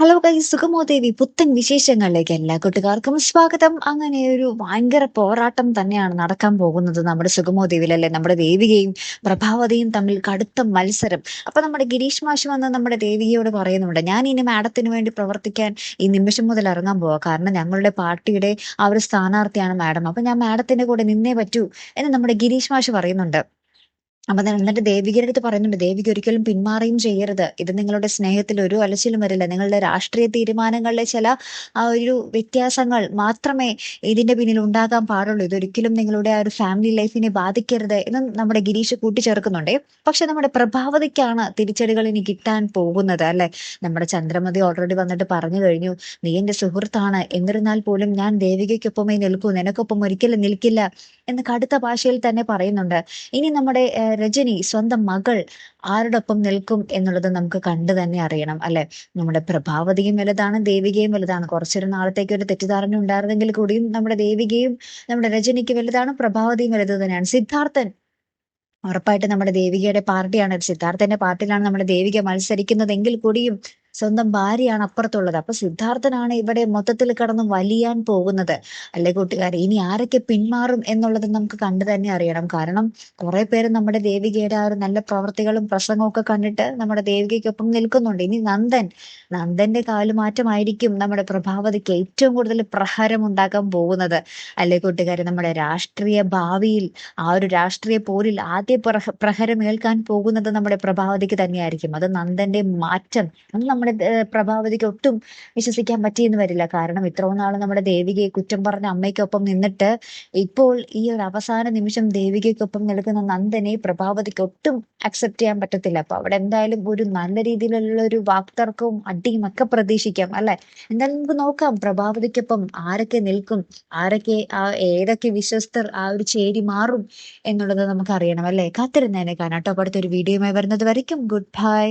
Hello കൈ സുഖമോ ദേവി പുത്തൻ വിശേഷങ്ങളിലേക്ക് എല്ലാ കൂട്ടുകാർക്കും സ്വാഗതം. അങ്ങനെ ഒരു ഭയങ്കര പോരാട്ടം തന്നെയാണ് നടക്കാൻ പോകുന്നത് നമ്മുടെ സുഗമോ ദേവിയിലല്ലേ നമ്മുടെ ദേവികയും പ്രഭാവതിയും തമ്മിൽ കടുത്ത മത്സരം. അപ്പൊ നമ്മുടെ ഗിരീഷ് മാഷ് വന്ന് നമ്മുടെ ദേവികയോട് പറയുന്നുണ്ട് ഞാൻ ഇനി മാഡത്തിന് വേണ്ടി പ്രവർത്തിക്കാൻ ഈ നിമിഷം മുതൽ ഇറങ്ങാൻ പോവാ. കാരണം ഞങ്ങളുടെ പാർട്ടിയുടെ ആ ഒരു സ്ഥാനാർത്ഥിയാണ് മാഡം. അപ്പൊ ഞാൻ മാഡത്തിന്റെ കൂടെ നിന്നേ പറ്റൂ എന്ന് നമ്മുടെ ഗിരീഷ് മാഷ് പറയുന്നുണ്ട്. അപ്പൊ എന്നിട്ട് ദേവികയുടെ അടുത്ത് പറയുന്നുണ്ട് ദേവിക ഒരിക്കലും പിന്മാറുകയും ചെയ്യരുത്. ഇത് നിങ്ങളുടെ സ്നേഹത്തിൽ ഒരു അലച്ചിലും വരില്ല. നിങ്ങളുടെ രാഷ്ട്രീയ തീരുമാനങ്ങളിലെ ചില ആ ഒരു വ്യത്യാസങ്ങൾ മാത്രമേ ഇതിന്റെ പിന്നിൽ ഉണ്ടാകാൻ പാടുള്ളൂ. ഇതൊരിക്കലും നിങ്ങളുടെ ആ ഒരു ഫാമിലി ലൈഫിനെ ബാധിക്കരുത് എന്ന് നമ്മുടെ ഗിരീഷ് കൂട്ടിച്ചേർക്കുന്നുണ്ട്. പക്ഷെ നമ്മുടെ പ്രഭാവതിക്കാണ് തിരിച്ചടികൾ ഇനി കിട്ടാൻ പോകുന്നത് അല്ലെ? നമ്മുടെ ചന്ദ്രമതി ഓൾറെഡി വന്നിട്ട് പറഞ്ഞു കഴിഞ്ഞു നീ എന്റെ സുഹൃത്താണ്. എന്നിരുന്നാൽ പോലും ഞാൻ ദേവികയ്ക്കൊപ്പമേ നിൽക്കൂ. നിനക്കൊപ്പം ഒരിക്കലും നിൽക്കില്ല എന്ന് കടുത്ത ഭാഷയിൽ തന്നെ പറയുന്നുണ്ട്. ഇനി നമ്മുടെ രജനി സ്വന്തം മകൾ ആരോടൊപ്പം നിൽക്കും എന്നുള്ളത് നമുക്ക് കണ്ടു തന്നെ അറിയണം അല്ലെ? നമ്മുടെ പ്രഭാവതിയും വലുതാണ് ദേവികയും വലുതാണ്. കുറച്ചൊരു നാളത്തേക്ക് ഒരു തെറ്റിദ്ധാരണ ഉണ്ടായിരുന്നെങ്കിൽ കൂടിയും നമ്മുടെ ദേവികയും നമ്മുടെ രജനിക്ക് വലുതാണ് പ്രഭാവതിയും വലുത് തന്നെയാണ്. സിദ്ധാർത്ഥൻ ഉറപ്പായിട്ട് നമ്മുടെ ദേവികയുടെ പാർട്ടിയാണ്. സിദ്ധാർത്ഥന്റെ പാർട്ടിയിലാണ് നമ്മുടെ ദേവിക മത്സരിക്കുന്നതെങ്കിൽ കൂടിയും സ്വന്തം ഭാര്യയാണ് അപ്പുറത്തുള്ളത്. അപ്പൊ സിദ്ധാർത്ഥനാണ് ഇവിടെ മൊത്തത്തിൽ കടന്ന് വലിയാൻ പോകുന്നത്. അല്ലെ കൂട്ടുകാരെ? ഇനി ആരൊക്കെ പിന്മാറും എന്നുള്ളത് നമുക്ക് കണ്ടു തന്നെ അറിയണം. കാരണം കുറെ പേര് നമ്മുടെ ദേവികയുടെ ആ ഒരു നല്ല പ്രവൃത്തികളും പ്രസംഗവും ഒക്കെ കണ്ടിട്ട് നമ്മുടെ ദേവികയ്ക്കൊപ്പം നിൽക്കുന്നുണ്ട്. ഇനി നന്ദൻ നന്ദന്റെ കാലുമാറ്റമായിരിക്കും നമ്മുടെ പ്രഭാവതിക്ക് ഏറ്റവും കൂടുതൽ പ്രഹാരം ഉണ്ടാക്കാൻ പോകുന്നത്. അല്ലെ കൂട്ടുകാരെ? നമ്മുടെ രാഷ്ട്രീയ ഭാവിയിൽ ആ ഒരു രാഷ്ട്രീയ പോരിൽ ആദ്യ പ്രഹ പ്രഹരം ഏൽക്കാൻ പോകുന്നത് നമ്മുടെ പ്രഭാവതിക്ക് തന്നെയായിരിക്കും. അത് നന്ദന്റെ മാറ്റം. അത് ഏർ പ്രഭാവതിക്ക് ഒട്ടും വിശ്വസിക്കാൻ പറ്റിയെന്ന് വരില്ല. കാരണം ഇത്രയും നാൾ നമ്മുടെ ദേവികയെ കുറ്റം പറഞ്ഞ അമ്മയ്ക്കൊപ്പം നിന്നിട്ട് ഇപ്പോൾ ഈ ഒരു അവസാന നിമിഷം ദേവികയ്ക്കൊപ്പം നിൽക്കുന്ന നന്ദനെ പ്രഭാവതിക്ക് ഒട്ടും അക്സെപ്റ്റ് ചെയ്യാൻ പറ്റത്തില്ല. അപ്പൊ അവിടെ എന്തായാലും ഒരു നല്ല രീതിയിലുള്ള ഒരു വാക്തർക്കവും അടിയും ഒക്കെ പ്രതീക്ഷിക്കാം അല്ലെ? എന്തായാലും നമുക്ക് നോക്കാം പ്രഭാവതിക്കൊപ്പം ആരൊക്കെ നിൽക്കും ആരൊക്കെ ആ ഏതൊക്കെ വിശ്വസ്തർ ആ ഒരു ചേരി മാറും എന്നുള്ളത് നമുക്ക് അറിയണം അല്ലെ? കാത്തിരുന്നേനെ കാണാട്ടോ അടുത്തൊരു വീഡിയോയുമായി വരുന്നത് വരയ്ക്കും. Good bye